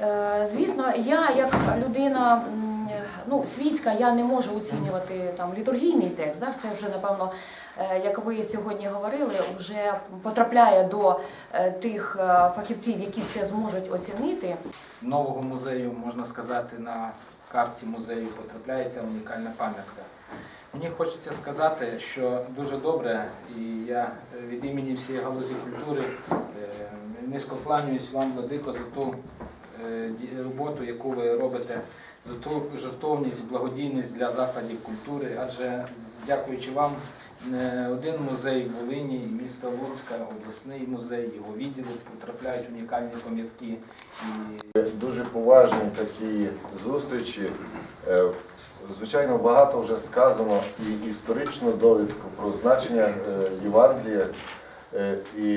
Е, Звісно, я як людина ну, світська, я не можу оцінювати там літургійний текст. Да? Це вже напевно, е, як ви сьогодні говорили, вже потрапляє до е, тих фахівців, які це зможуть оцінити. нового музею, можна сказати, на карті музею потрапляється унікальна пам'ятка. Мені хочеться сказати, що дуже добре, і я від імені всієї галузі культури низько кланяюсь вам, Владико, за ту роботу, яку ви робите, за жертовність, благодійність для закладів культури, адже дякуючи вам, не один музей в Волині, і місто Луцька, обласний музей, його відділи потрапляють унікальні пам'ятки. І Дуже поважні такі зустрічі. Е, Звичайно, багато вже сказано і історичну довідку про значення е, Євангелія. Е, І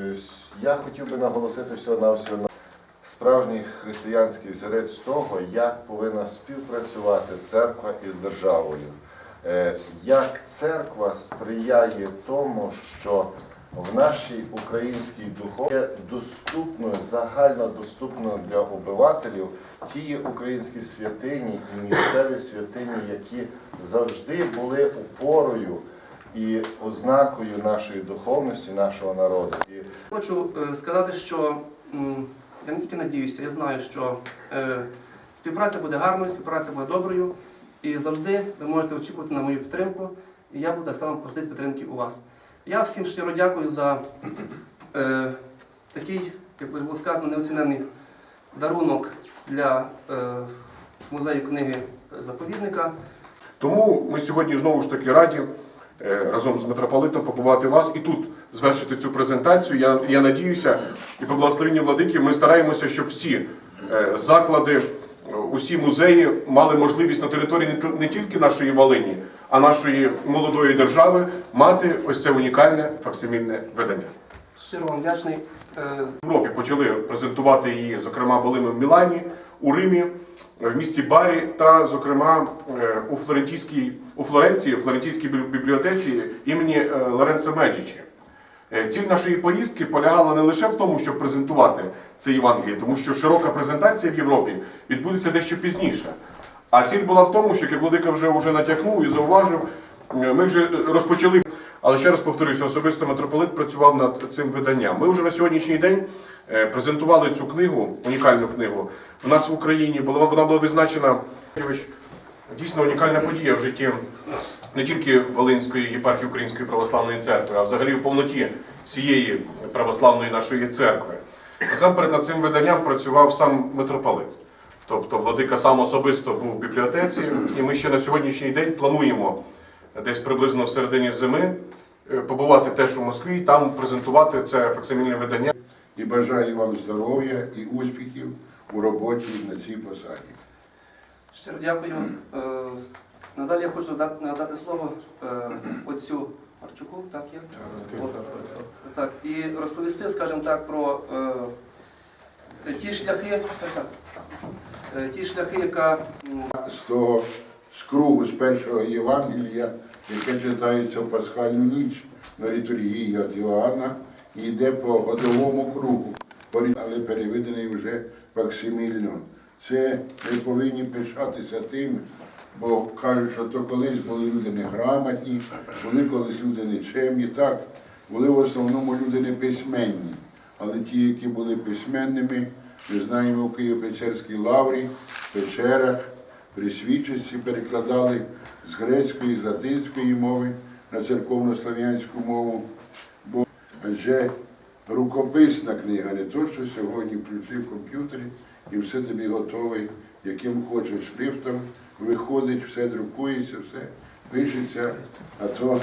е, я хотів би наголосити всього на на справжній християнський взірець того, як повинна співпрацювати церква із державою. Е, Як церква сприяє тому, що в нашій українській духові є доступною, загально доступною для обивателів ті українські святині і місцеві святині, які завжди були опорою і ознакою нашої духовності, нашого народу. Хочу е, сказати, що я не тільки надіюся, я знаю, що е, співпраця буде гарною, співпраця буде доброю, і завжди ви можете очікувати на мою підтримку, і я буду так само просити підтримки у вас. Я всім щиро дякую за е, такий, як би було сказано, неоцінений дарунок для е, музею книги заповідника. Тому ми сьогодні знову ж таки раді е, разом з митрополитом побувати вас і тут звершити цю презентацію. Я, я надіюся, і по благословенню владики ми стараємося, щоб всі е, заклади, усі музеї мали можливість на території не тільки нашої Волині, а нашої молодої держави мати ось це унікальне факсимільне видання. Щиро вам вдячний. Е, В Європі почали презентувати її, зокрема, були ми в Мілані, у Римі, в місті Барі та, зокрема, е, у Флорентійській у Флоренції, у Флорентійській бібліотеці імені Лоренцо Медічі. Е, Ціль нашої поїздки полягала не лише в тому, щоб презентувати це Євангеліє, тому що широка презентація в Європі відбудеться дещо пізніше. А ціль була в тому, що як Владика вже вже натякнув і зауважив, е, ми вже розпочали. Але ще раз повторюся, особисто митрополит працював над цим виданням. Ми вже на сьогоднішній день е, презентували цю книгу, унікальну книгу. У нас в Україні була вона була відзначена дійсно унікальна подія в житті не тільки Волинської єпархії Української православної церкви, а взагалі в повноті всієї православної нашої церкви. Насамперед над цим виданням працював сам митрополит. Тобто владика сам особисто був в бібліотеці, і ми ще на сьогоднішній день плануємо десь приблизно в середині зими е, побувати теж у Москві і там презентувати це факсимільне видання. і бажаю вам здоров'я і успіхів у роботі на цій посаді. Щиро дякую. Е, Надалі я хочу надати, слово е, отцю Арчуку, так є? Так, і розповісти, скажімо так, про е, ті шляхи, Е, ті шляхи, яка З того з кругу, з першого Євангелія, яке читається в пасхальну ніч на літургії від Іоанна, і йде по годовому кругу, але переведений вже факсимільно. Це ми повинні пишатися тим, бо кажуть, що то колись були люди неграмотні, були колись люди нечемні. Так, були в основному люди не письменні, але ті, які були письменними, ми знаємо в Києво-Печерській лаврі, печерах, при свідчості перекладали з грецької, з латинської мови на церковно-слав'янську мову. Бо адже рукописна книга, не то, що сьогодні включив комп'ютері і все тобі готове, яким хочеш шрифтом, виходить, все друкується, все пишеться, а то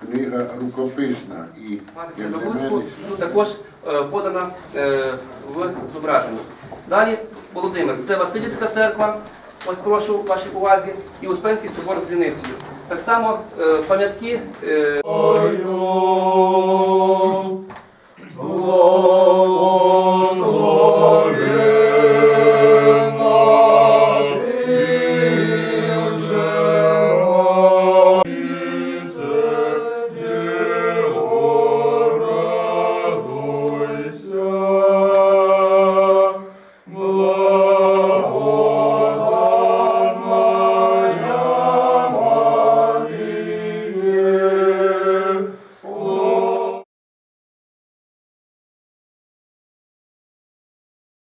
книга рукописна. І матиця як для мене, ну, також е, подана е, в зображенні. Далі Володимир, це Васильівська церква, ось прошу вашій увазі, і Успенський собор з Віницею. Так само е, пам'ятки. е,